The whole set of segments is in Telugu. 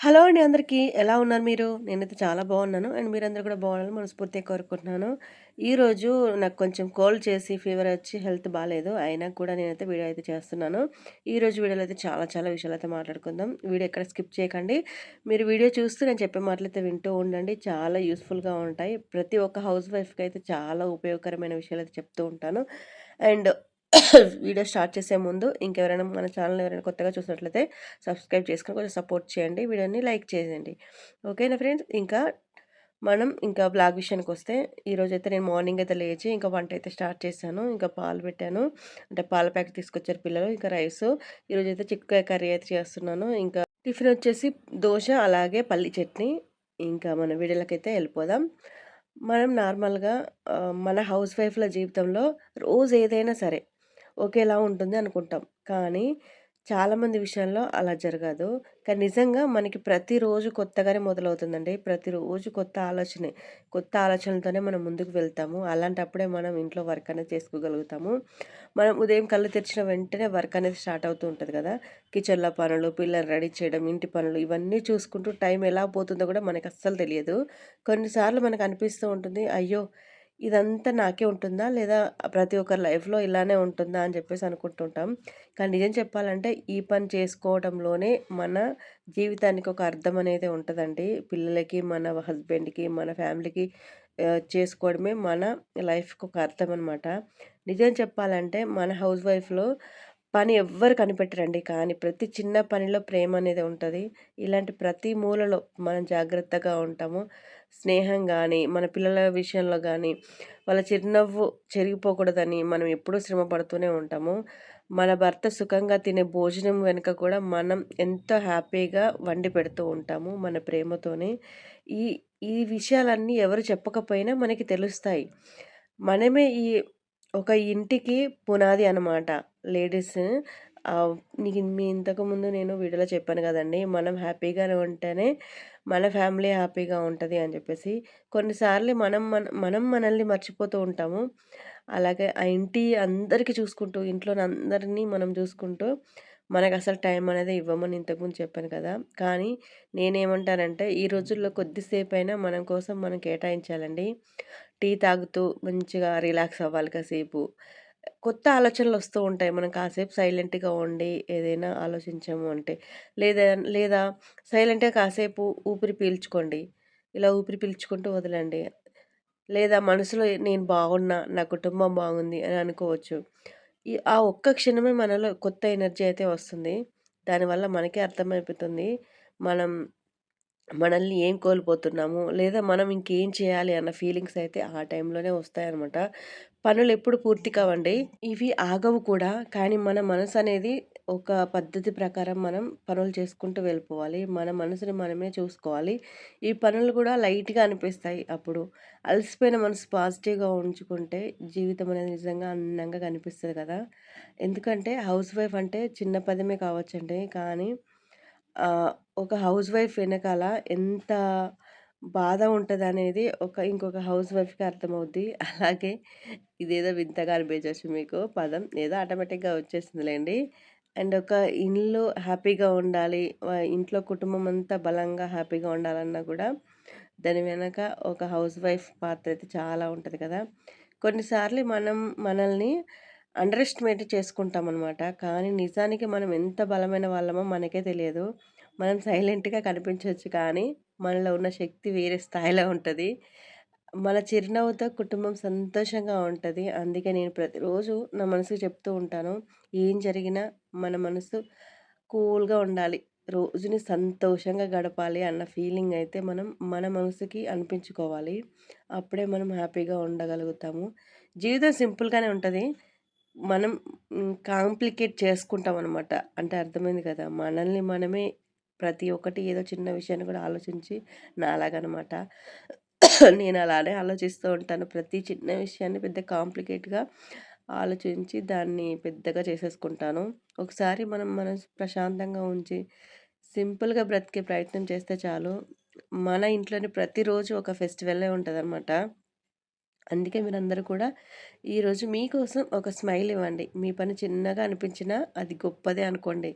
హలో అండి అందరికీ. ఎలా ఉన్నారు మీరు? నేనైతే చాలా బాగున్నాను. అండ్ మీరందరూ కూడా బాగుండాలని మనస్ఫూర్తిగా కోరుకుంటున్నాను. ఈరోజు నాకు కొంచెం కోల్డ్ చేసి ఫీవర్ వచ్చి హెల్త్ బాగాలేదు అయినా కూడా నేనైతే వీడియో అయితే చేస్తున్నాను. ఈరోజు వీడియోలో అయితే చాలా చాలా విషయాలైతే మాట్లాడుకుందాం. వీడియో ఎక్కడ స్కిప్ చేయకండి. మీరు వీడియో చూస్తూ నేను చెప్పే మాటలైతే వింటూ ఉండండి. చాలా యూస్‌ఫుల్‌గా ఉంటాయి. ప్రతి ఒక్క హౌస్ వైఫ్‌కి అయితే చాలా ఉపయోగకరమైన విషయాలు అయితే చెప్తూ ఉంటాను. అండ్ వీడియో స్టార్ట్ చేసే ముందు ఇంకెవరైనా మన ఛానల్ ఎవరైనా కొత్తగా చూసినట్లయితే సబ్స్క్రైబ్ చేసుకుని కొంచెం సపోర్ట్ చేయండి. వీడియోని లైక్ చేయండి ఓకేనా ఫ్రెండ్స్? ఇంకా మనం ఇంకా బ్లాగ్ విషయానికి వస్తే ఈరోజు అయితే నేను మార్నింగ్ అయితే లేచి ఇంకా వంట అయితే స్టార్ట్ చేశాను. ఇంకా పాలు పెట్టాను. అంటే పాల ప్యాకెట్ తీసుకొచ్చారు పిల్లలు ఇంకా రైస్. ఈరోజు అయితే చిక్కుకాయ కర్రీ అయితే చేస్తున్నాను. ఇంకా టిఫిన్ వచ్చేసి దోశ అలాగే పల్లి చట్నీ. ఇంకా మన వీడియోలకైతే వెళ్ళిపోదాం. మనం నార్మల్గా మన హౌస్ వైఫ్ల జీవితంలో రోజు ఏదైనా సరే ఒకేలా ఉంటుంది అనుకుంటాం. కానీ చాలామంది విషయంలో అలా జరగదు. కానీ నిజంగా మనకి ప్రతిరోజు కొత్తగానే మొదలవుతుందండి. ప్రతిరోజు కొత్త ఆలోచనే కొత్త ఆలోచనలతోనే మనం ముందుకు వెళ్తాము. అలాంటప్పుడే మనం ఇంట్లో వర్క్ అనేది చేసుకోగలుగుతాము. మనం ఉదయం కళ్ళు తెరిచిన వెంటనే వర్క్ అనేది స్టార్ట్ అవుతూ ఉంటుంది కదా. కిచెన్లో పనులు పిల్లలు రెడీ చేయడం ఇంటి పనులు ఇవన్నీ చూసుకుంటూ టైం ఎలా పోతుందో కూడా మనకు అస్సలు తెలియదు. కొన్నిసార్లు మనకు అనిపిస్తూ ఉంటుంది అయ్యో! ఇదంతా నాకే ఉంటుందా? లేదా ప్రతి ఒక్కరి లైఫ్లో ఇలానే ఉంటుందా? అని చెప్పేసి అనుకుంటుంటాం. కానీ నిజం చెప్పాలంటే ఈ పని చేసుకోవడంలోనే మన జీవితానికి ఒక అర్థం అనేది ఉంటుందండి. పిల్లలకి మన హస్బెండ్కి మన ఫ్యామిలీకి చేసుకోవడమే మన లైఫ్కి ఒక అర్థం అనమాట నిజం చెప్పాలంటే మన హౌస్ వైఫ్లో పని ఎవ్వరు కనిపెట్టరండి. కానీ ప్రతి చిన్న పనిలో ప్రేమ అనేది ఉంటుంది. ఇలాంటి ప్రతి మూలలో మనం జాగ్రత్తగా ఉంటాము. స్నేహం కానీ మన పిల్లల విషయంలో కానీ వాళ్ళ చిరునవ్వు చెరిగిపోకూడదని మనం ఎప్పుడూ శ్రమ పడుతూనే ఉంటాము. మన భర్త సుఖంగా తినే భోజనం వెనుక కూడా మనం ఎంతో హ్యాపీగా వండి పెడుతూ ఉంటాము మన ప్రేమతోనే. ఈ ఈ విషయాలన్నీ ఎవరు చెప్పకపోయినా మనకి తెలుస్తాయి. మనమే ఈ ఒక ఇంటికి పునాది అనమాట లేడీస్ నీకు మీ ఇంతకుముందు నేను వీడియోలో చెప్పాను కదండి మనం హ్యాపీగానే ఉంటేనే మన ఫ్యామిలీ హ్యాపీగా ఉంటుంది అని చెప్పేసి. కొన్నిసార్లు మనం మన మనం మనల్ని మర్చిపోతూ ఉంటాము. అలాగే ఆ ఇంటి అందరికీ చూసుకుంటూ ఇంట్లో అందరినీ మనం చూసుకుంటూ మనకు అసలు టైం అనేది ఇవ్వమని ఇంతకుముందు చెప్పాను కదా. కానీ నేనేమంటానంటే ఈ రోజుల్లో కొద్దిసేపు అయినా మనం కోసం మనం కేటాయించాలండి. టీ తాగుతూ మంచిగా రిలాక్స్ అవ్వాలి కాసేపు. కొత్త ఆలోచనలు వస్తూ ఉంటాయి. మనం కాసేపు సైలెంట్గా ఉండి ఏదైనా ఆలోచించాము అంటే లేదా లేదా సైలెంట్గా కాసేపు ఊపిరి పీల్చుకోండి. ఇలా ఊపిరి పీల్చుకుంటూ వదలండి. లేదా మనసులో నేను బాగున్నా నా కుటుంబం బాగుంది అని అనుకోవచ్చు. ఈ ఆ ఒక్క క్షణమే మనలో కొత్త ఎనర్జీ అయితే వస్తుంది. దానివల్ల మనకే అర్థమైపోతుంది. మనం మనల్ని ఏం కోల్పోతున్నాము? లేదా మనం ఇంకేం చేయాలి అన్న ఫీలింగ్స్ అయితే ఆ టైంలోనే వస్తాయన్నమాట. పనులు ఎప్పుడు పూర్తి కావండి. ఇవి ఆగవు కూడా. కానీ మన మనసు అనేది ఒక పద్ధతి ప్రకారం మనం పనులు చేసుకుంటూ వెళ్ళిపోవాలి. మన మనసుని మనమే చూసుకోవాలి. ఈ పనులు కూడా లైట్గా అనిపిస్తాయి అప్పుడు. అలసిపోయిన మనసు పాజిటివ్గా ఉంచుకుంటే జీవితం అనేది నిజంగా అందంగా కనిపిస్తుంది కదా. ఎందుకంటే హౌస్ వైఫ్ అంటే చిన్న పదమే కావచ్చండి. కానీ ఒక హౌస్ వైఫ్ వెనకాల ఎంత బాధ ఉంటుందనేది ఒక ఇంకొక హౌస్ వైఫ్‌కి అర్థమవుద్ది. అలాగే ఇదేదో వింతగా అనిపించొచ్చు మీకు పదం. ఏదో ఆటోమేటిక్‌గా వచ్చేసిందిలేండి. అండ్ ఒక ఇల్లు హ్యాపీగా ఉండాలి. ఇంట్లో కుటుంబం అంతా బలంగా హ్యాపీగా ఉండాలన్నా కూడా దాని వెనక ఒక హౌస్ వైఫ్ పాత్ర అయితే చాలా ఉంటది కదా! కొన్నిసార్లు మనం మనల్ని అండర్ ఎస్టిమేట్ చేసుకుంటామనమాట. కానీ నిజానికి మనం ఎంత బలమైన వాళ్ళమో మనకే తెలియదు. మనం సైలెంట్‌గా కనిపించవచ్చు కానీ మనలో ఉన్న శక్తి వేరే స్థాయిలో ఉంటుంది మన చిరునవ్వుతో కుటుంబం సంతోషంగా ఉంటుంది అందుకే నేను ప్రతిరోజు నా మనసుకు చెప్తూ ఉంటాను. ఏం జరిగినా మన మనసు కూల్‌గా ఉండాలి. రోజుని సంతోషంగా గడపాలి అన్న ఫీలింగ్ అయితే మనం మన మనసుకి అనిపించుకోవాలి. అప్పుడే మనం హ్యాపీగా ఉండగలుగుతాము. జీవితం సింపుల్‌గానే ఉంటుంది మనం కాంప్లికేట్ చేసుకుంటాం అనమాట. అంటే అర్థమైంది కదా! మనల్ని మనమే ప్రతి ఒక్కటి ఏదో చిన్న విషయాన్ని కూడా ఆలోచించి నాలాగనమాట నేను అలానే ఆలోచిస్తూ ఉంటాను ప్రతి చిన్న విషయాన్ని పెద్ద కాంప్లికేట్గా ఆలోచించి దాన్ని పెద్దగా చేసేసుకుంటాను ఒకసారి మనం మనం ప్రశాంతంగా ఉంచి సింపుల్గా బ్రతికే ప్రయత్నం చేస్తే చాలు మన ఇంట్లోని ప్రతిరోజు ఒక ఫెస్టివల్లే ఉంటుంది అనమాట అందుకే మీరందరూ కూడా ఈరోజు మీకోసం ఒక స్మైల్ ఇవ్వండి మీ పని చిన్నగా అనిపించినా అది గొప్పదే అనుకోండి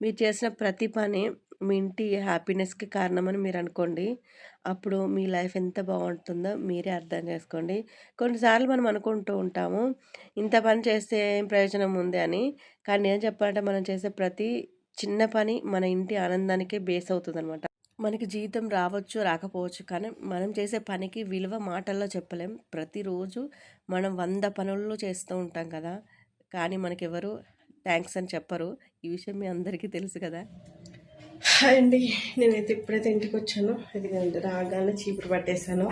మీరు చేసిన ప్రతి పని మీ ఇంటి హ్యాపీనెస్‌కి కారణమని మీరు అనుకోండి అప్పుడు మీ లైఫ్ ఎంత బాగుంటుందో మీరే అర్థం చేసుకోండి. కొన్నిసార్లు మనం అనుకుంటూ ఉంటాము, ఇంత పని చేస్తే ఏం ప్రయోజనం ఉంది అని. కానీ ఏం చెప్పాలంటే మనం చేసే ప్రతి చిన్న పని మన ఇంటి ఆనందానికే బేస్ అవుతదనమాట. మనకి జీతం రావచ్చు, రాకపోవచ్చు. కానీ మనం చేసే పనికి విలువ మాటల్లో చెప్పలేం. ప్రతిరోజు మనం వంద పనులు చేస్తూ ఉంటాం కదా! కానీ మనకెవరు థ్యాంక్స్ అని చెప్పరు. ఈ విషయం మీ అందరికీ తెలుసు కదా! హాయ్ అండి నేనైతే ఇప్పుడైతే ఇంటికి వచ్చాను ఇది రాగానే చీపురు పట్టేశాను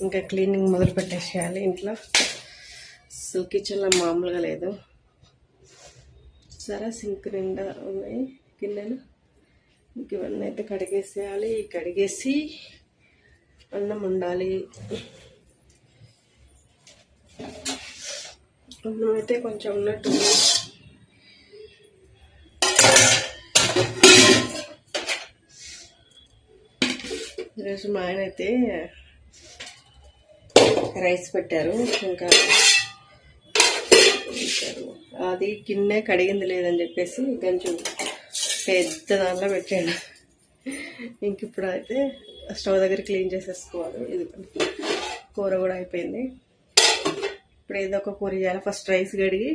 ఇంకా క్లీనింగ్ మొదలు పెట్టేసేయాలి ఇంట్లో సో కిచెన్లో మామూలుగా లేదు సరే సింక్ నిండా ఉన్నాయి గిన్నెలు ఇంక ఇవన్నీ అయితే కడిగేసేయాలి. కడిగేసి అన్నం ఉండాలి అన్నం అయితే కొంచెం ఉన్నట్టు ఈరోజు మా ఆయన అయితే రైస్ పెట్టారు. ఇంకా అది గిన్నె కడిగింది లేదని చెప్పేసి కొంచెం పెద్ద దానిలో పెట్టాను ఇంక ఇప్పుడు అయితే స్టవ్ దగ్గర క్లీన్ చేసేసుకోవాలి. ఇది కూర కూడా అయిపోయింది. ఇప్పుడు ఏదో ఒక కూర చేయాలి. ఫస్ట్ రైస్ కడిగి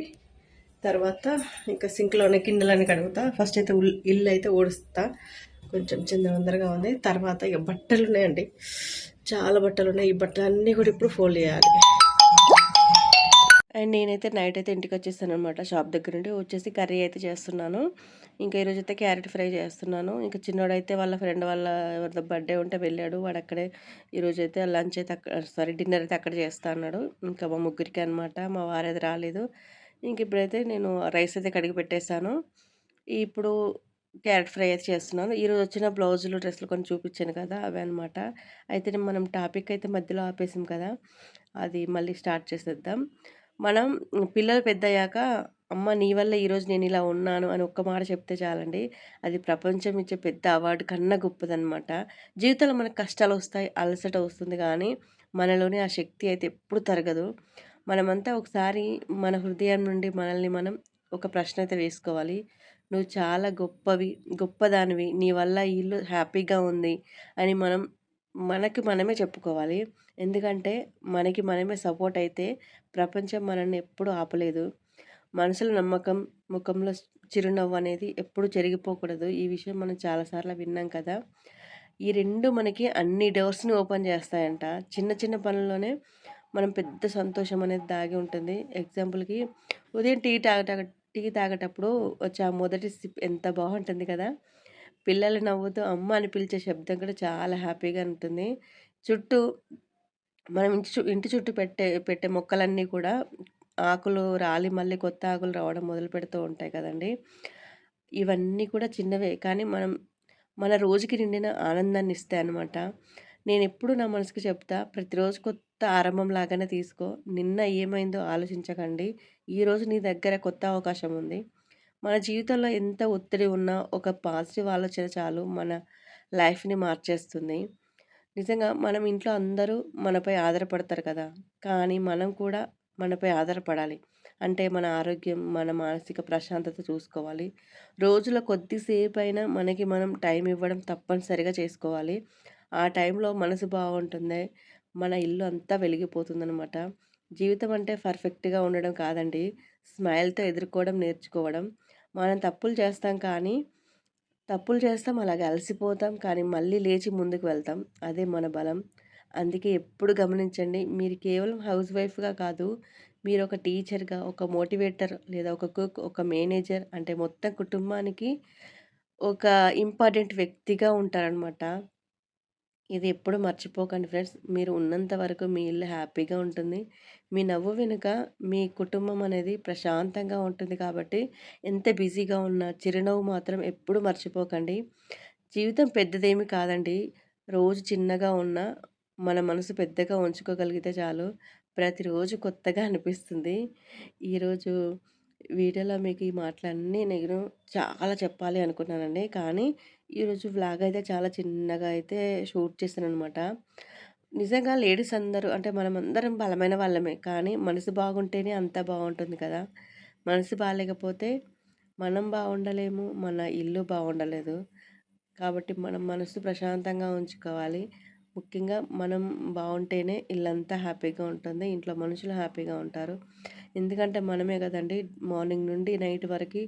తర్వాత ఇంకా సింక్లోనే గిన్నెలని కడుగుతా. ఫస్ట్ అయితే ఇల్లు అయితే ఊడుస్తా. కొంచెం చిందవందరగా ఉంది. తర్వాత ఇక బట్టలు ఉన్నాయండి చాలా బట్టలు ఉన్నాయి ఈ బట్టలు అన్నీ కూడా ఇప్పుడు ఫోల్డ్ చేయాలి. అండ్ నేనైతే నైట్ అయితే ఇంటికి వచ్చేసాను అనమాట షాప్ దగ్గర నుండి. వచ్చేసి కర్రీ అయితే చేస్తున్నాను. ఇంకా ఈరోజైతే క్యారెట్ ఫ్రై చేస్తున్నాను. ఇంకా చిన్నోడైతే వాళ్ళ ఫ్రెండ్ వాళ్ళ ఎవరిదో బర్త్‌డే ఉంటే వెళ్ళాడు. వాడు అక్కడే ఈరోజైతే లంచ్ అయితే అక్కడ సారీ డిన్నర్ అయితే అక్కడ చేస్తా అన్నాడు. ఇంకా మా ముగ్గురికి అనమాట. మా వారైతే రాలేదు. ఇంక ఇప్పుడైతే నేను రైస్ అయితే కడిగి పెట్టేశాను ఇప్పుడు క్యారెట్ ఫ్రై అయితే చేస్తున్నాను. ఈరోజు వచ్చిన బ్లౌజులు, డ్రెస్సులు కొన్ని చూపించాను కదా! అవి అనమాట. అయితే మనం టాపిక్ అయితే మధ్యలో ఆపేసాం కదా! అది మళ్ళీ స్టార్ట్ చేసేద్దాం. మనం పిల్లలు పెద్దయ్యాక అమ్మ నీ వల్ల ఈరోజు నేను ఇలా ఉన్నాను అని ఒక్క మాట చెప్తే చాలండి. అది ప్రపంచం ఇచ్చే పెద్ద అవార్డు కన్నా గొప్పదనమాట. జీవితంలో మనకు కష్టాలు వస్తాయి అలసట వస్తుంది కానీ మనలోని ఆ శక్తి అయితే ఎప్పుడు తరగదు. మనమంతా ఒకసారి మన హృదయం నుండి మనల్ని మనం ఒక ప్రశ్న అయితే వేసుకోవాలి. నువ్వు చాలా గొప్పవి గొప్పదానివి. నీ వల్ల ఇల్లు హ్యాపీగా ఉంది అని మనం మనకి మనమే చెప్పుకోవాలి. ఎందుకంటే మనకి మనమే సపోర్ట్ అయితే ప్రపంచం మనల్ని ఎప్పుడు ఆపలేదు. మనసుల నమ్మకం, ముఖంలో చిరునవ్వు అనేది ఎప్పుడు చెరిగిపోకూడదు. ఈ విషయం మనం చాలాసార్లు విన్నాం కదా! ఈ రెండు మనకి అన్ని డోర్స్‌ని ఓపెన్ చేస్తాయంట. చిన్న చిన్న పనుల్లోనే మనం పెద్ద సంతోషం అనేది దాగి ఉంటుంది. ఎగ్జాంపుల్‌కి ఉదయం టీ తాగట టీ తాగేటప్పుడు వచ్చే ఆ మొదటి సిప్ ఎంత బాగుంటుంది కదా! పిల్లలు నవ్వుతూ అమ్మ అని పిలిచే శబ్దం కూడా చాలా హ్యాపీగా ఉంటుంది. చుట్టూ మనం ఇంటి చు ఇంటి చుట్టూ పెట్టే పెట్టే మొక్కలన్నీ కూడా ఆకులు రాలి మళ్ళీ కొత్త ఆకులు రావడం మొదలు పెడుతూ ఉంటాయి కదండీ! ఇవన్నీ కూడా చిన్నవే. కానీ మనం మన రోజుకి నిండిన ఆనందాన్ని ఇస్తాయి అనమాట నేను ఎప్పుడు నా మనసుకి చెప్తా ప్రతిరోజు కొత్త ఆరంభం లాగానే తీసుకో. నిన్న ఏమైందో ఆలోచించకండి. ఈరోజు నీ దగ్గర కొత్త అవకాశం ఉంది. మన జీవితంలో ఎంత ఒత్తిడి ఉన్నా ఒక పాజిటివ్ ఆలోచన చాలు మన లైఫ్‌ని మార్చేస్తుంది. నిజంగా మనం ఇంట్లో అందరూ మనపై ఆధారపడతారు కదా! కానీ మనం కూడా మనపై ఆధారపడాలి. అంటే మన ఆరోగ్యం, మన మానసిక ప్రశాంతత చూసుకోవాలి. రోజుల కొద్దిసేపు అయినా మనకి మనం టైం ఇవ్వడం తప్పనిసరిగా చేసుకోవాలి. ఆ టైంలో మనసు బాగుంటుంది మన ఇల్లు అంతా వెలిగిపోతుందనమాట. జీవితం అంటే పర్ఫెక్ట్‌గా ఉండడం కాదండి. స్మైల్‌తో ఎదుర్కోవడం నేర్చుకోవడం. మనం తప్పులు చేస్తాం కానీ తప్పులు చేస్తాం, అలాగే అలసిపోతాం. కానీ మళ్ళీ లేచి ముందుకు వెళ్తాం. అదే మన బలం. అందుకే ఎప్పుడు గమనించండి. మీరు కేవలం హౌస్ వైఫ్‌గా కాదు. మీరు ఒక టీచర్‌గా, ఒక మోటివేటర్ లేదా ఒక కుక్, ఒక మేనేజర్ అంటే మొత్తం కుటుంబానికి ఒక ఇంపార్టెంట్ వ్యక్తిగా ఉంటారనమాట. ఇది ఎప్పుడు మర్చిపోకండి ఫ్రెండ్స్. మీరు ఉన్నంత వరకు మీ ఇల్లు హ్యాపీగా ఉంటుంది. మీ నవ్వు వెనుక మీ కుటుంబం అనేది ప్రశాంతంగా ఉంటుంది కాబట్టి ఎంత బిజీగా ఉన్నా చిరునవ్వు మాత్రం ఎప్పుడు మర్చిపోకండి. జీవితం పెద్దదేమి కాదండి. రోజు చిన్నగా ఉన్నా మన మనసు పెద్దగా ఉంచుకోగలిగితే చాలు. ప్రతిరోజు కొత్తగా అనిపిస్తుంది. ఈరోజు వీడియోలో మీకు ఈ మాటలన్నీ నేను చాలా చెప్పాలి అనుకున్నానండి. కానీ ఈరోజు వ్లాగ్ అయితే చాలా చిన్నగా అయితే షూట్ చేశాననమాట. నిజంగా లేడీస్ అందరూ అంటే మనం అందరం బలమైన వాళ్ళమే. కానీ మనసు బాగుంటేనే అంతా బాగుంటుంది కదా! మనసు బాగాలేకపోతే మనం బాగుండలేము మన ఇల్లు బాగుండలేదు కాబట్టి మనం మనసు ప్రశాంతంగా ఉంచుకోవాలి ముఖ్యంగా మనం బాగుంటేనే ఇల్లంతా హ్యాపీగా ఉంటుంది ఇంట్లో మనుషులు హ్యాపీగా ఉంటారు ఎందుకంటే మనమే కదండి మార్నింగ్ నుండి నైట్ వరకు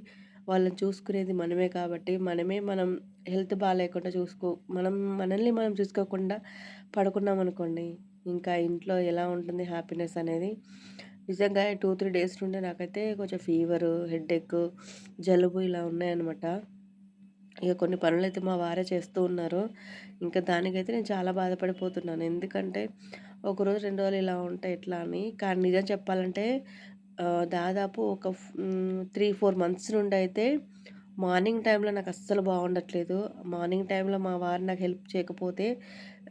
వాళ్ళని చూసుకునేది మనమే కాబట్టి మనమే మనం హెల్త్ బాగాలేకుండా చూసుకో మనం మనల్ని మనం చూసుకోకుండా పడుకున్నాం అనుకోండి ఇంకా ఇంట్లో ఎలా ఉంటుంది హ్యాపీనెస్ అనేది. నిజంగా టూ త్రీ డేస్ నుండి నాకైతే కొంచెం ఫీవరు హెడేక్ జలుబు ఇలా ఉన్నాయన్నమాట. ఇక కొన్ని పనులైతే మా వారే చేస్తూ ఉన్నారు. ఇంకా దానికైతే నేను చాలా బాధపడిపోతున్నాను. ఎందుకంటే ఒకరోజు రెండు రోజులు ఇలా ఉంటాయి ఎట్లా అని. కానీ నిజం చెప్పాలంటే దాదాపు ఒక త్రీ ఫోర్ మంత్స్ నుండి అయితే మార్నింగ్ టైంలో నాకు అస్సలు బాగుండట్లేదు. మార్నింగ్ టైంలో మా వారు నాకు హెల్ప్ చేయకపోతే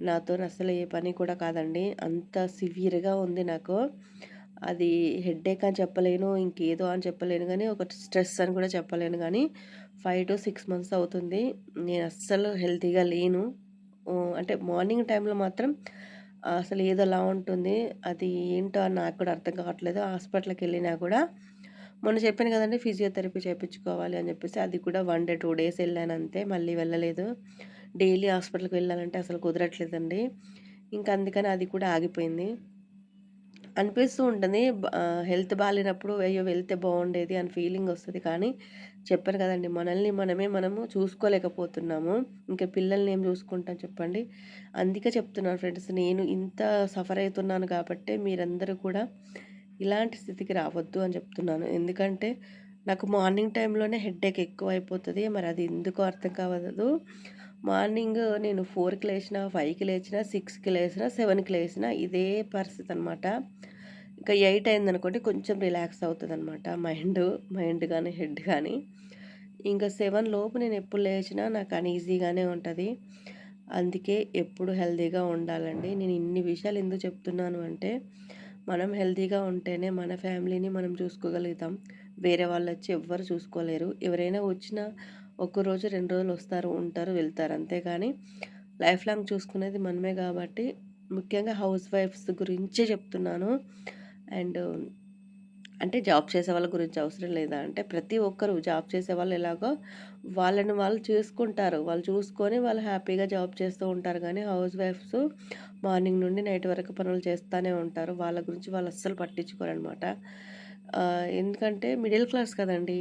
నాతో అసలు ఏ పని కూడా కాదండి. అంత సివియర్గా ఉంది నాకు. అది హెడ్ఏక్ అని చెప్పలేను ఇంకేదో అని చెప్పలేను కానీ ఒక స్ట్రెస్ అని కూడా చెప్పలేను కానీ ఫైవ్ టు సిక్స్ మంత్స్ అవుతుంది. నేను అస్సలు హెల్తీగా లేను. అంటే మార్నింగ్ టైంలో మాత్రం అసలు ఏదో ఏదోలా ఉంటుంది. అది ఏంటో అని నాకు కూడా అర్థం కావట్లేదు. హాస్పిటల్కి వెళ్ళినా కూడా మొన్న చెప్పాను కదండి ఫిజియోథెరపీ చేయించుకోవాలి అని చెప్పేసి అది కూడా వన్ డే టూ డేస్ వెళ్ళాను అంతే మళ్ళీ వెళ్ళలేదు. డైలీ హాస్పిటల్కి వెళ్ళాలంటే అసలు కుదరట్లేదండి. ఇంకా అందుకని అది కూడా ఆగిపోయింది. అనిపిస్తూ ఉంటుంది హెల్త్ బాగాలేనప్పుడు అయ్యో వెళ్తే బాగుండేది అని ఫీలింగ్ వస్తుంది. కానీ చెప్పాను కదండి మనల్ని మనమే మనము చూసుకోలేకపోతున్నాము. ఇంకా పిల్లల్ని ఏం చూసుకుంటాం చెప్పండి? అందుకే చెప్తున్నాను ఫ్రెండ్స్ నేను ఇంత సఫర్ అవుతున్నాను కాబట్టి మీరందరూ కూడా ఇలాంటి స్థితికి రావద్దు అని చెప్తున్నాను. ఎందుకంటే నాకు మార్నింగ్ టైంలోనే హెడ్ఏక్ ఎక్కువ అయిపోతుంది మరి అది ఎందుకు అర్థం కావదు. మార్నింగ్ నేను ఫోర్కి లేచిన ఫైవ్కి లేచిన సిక్స్కి లేచిన సెవెన్కి లేచిన ఇదే పరిస్థితి అనమాట ఇంకా ఎయిట్ అయిందనుకోండి కొంచెం రిలాక్స్ అవుతుంది అనమాట మైండ్ మైండ్ కానీ హెడ్ కానీ ఇంకా సెవెన్ లోపు నేను ఎప్పుడు లేచినా నాకు అన్ఈజీగానే ఉంటుంది. అందుకే ఎప్పుడు హెల్తీగా ఉండాలండి. నేను ఇన్ని విషయాలు ఎందుకు చెప్తున్నాను అంటే మనం హెల్తీగా ఉంటేనే మన ఫ్యామిలీని మనం చూసుకోగలుగుతాం. వేరే వాళ్ళు వచ్చి ఎవ్వరు చూసుకోలేరు. ఎవరైనా వచ్చినా ఒక్కరోజు రోజు రెండు రోజులు వస్తారు ఉంటారు వెళ్తారు. అంతేగాని లైఫ్ లాంగ్ చూసుకునేది మనమే కాబట్టి ముఖ్యంగా హౌస్ వైఫ్స్ గురించే చెప్తున్నాను. అండ్ అంటే జాబ్ చేసే వాళ్ళ గురించి అవసరం లేదా? అంటే ప్రతి ఒక్కరు జాబ్ చేసే వాళ్ళు ఎలాగో వాళ్ళని వాళ్ళు చూసుకుంటారు. వాళ్ళు చూసుకొని వాళ్ళు హ్యాపీగా జాబ్ చేస్తూ ఉంటారు. కానీ హౌస్ వైఫ్స్ మార్నింగ్ నుండి నైట్ వరకు పనులు చేస్తూనే ఉంటారు. వాళ్ళ గురించి వాళ్ళు అస్సలు పట్టించుకోరనమాట ఎందుకంటే మిడిల్ క్లాస్ కదండి.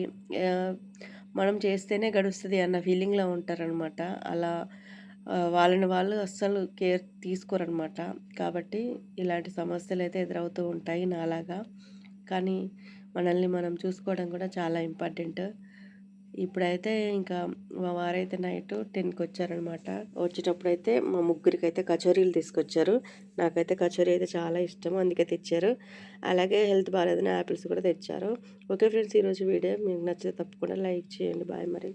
మనం చేస్తేనే గడుస్తుంది అన్న ఫీలింగ్లో ఉంటారనమాట అలా వాళ్ళని వాళ్ళు అస్సలు కేర్ తీసుకోరనమాట కాబట్టి ఇలాంటి సమస్యలు అయితే ఎదురవుతూ ఉంటాయి నాలాగా. కానీ మనల్ని మనం చూసుకోవడం కూడా చాలా ఇంపార్టెంట్. ఇప్పుడైతే ఇంకా మా వారైతే నైట్ టెన్కి వచ్చారనమాట వచ్చేటప్పుడు అయితే మా ముగ్గురికి అయితే కచోరీలు తీసుకొచ్చారు. నాకైతే కచోరీ అయితే చాలా ఇష్టం అందుకే తెచ్చారు. అలాగే హెల్త్ బాగాలేదని యాపిల్స్ కూడా తెచ్చారు. ఓకే ఫ్రెండ్స్ ఈరోజు వీడియో మీకు నచ్చితే తప్పకుండా లైక్ చేయండి. బాయ్ మరి.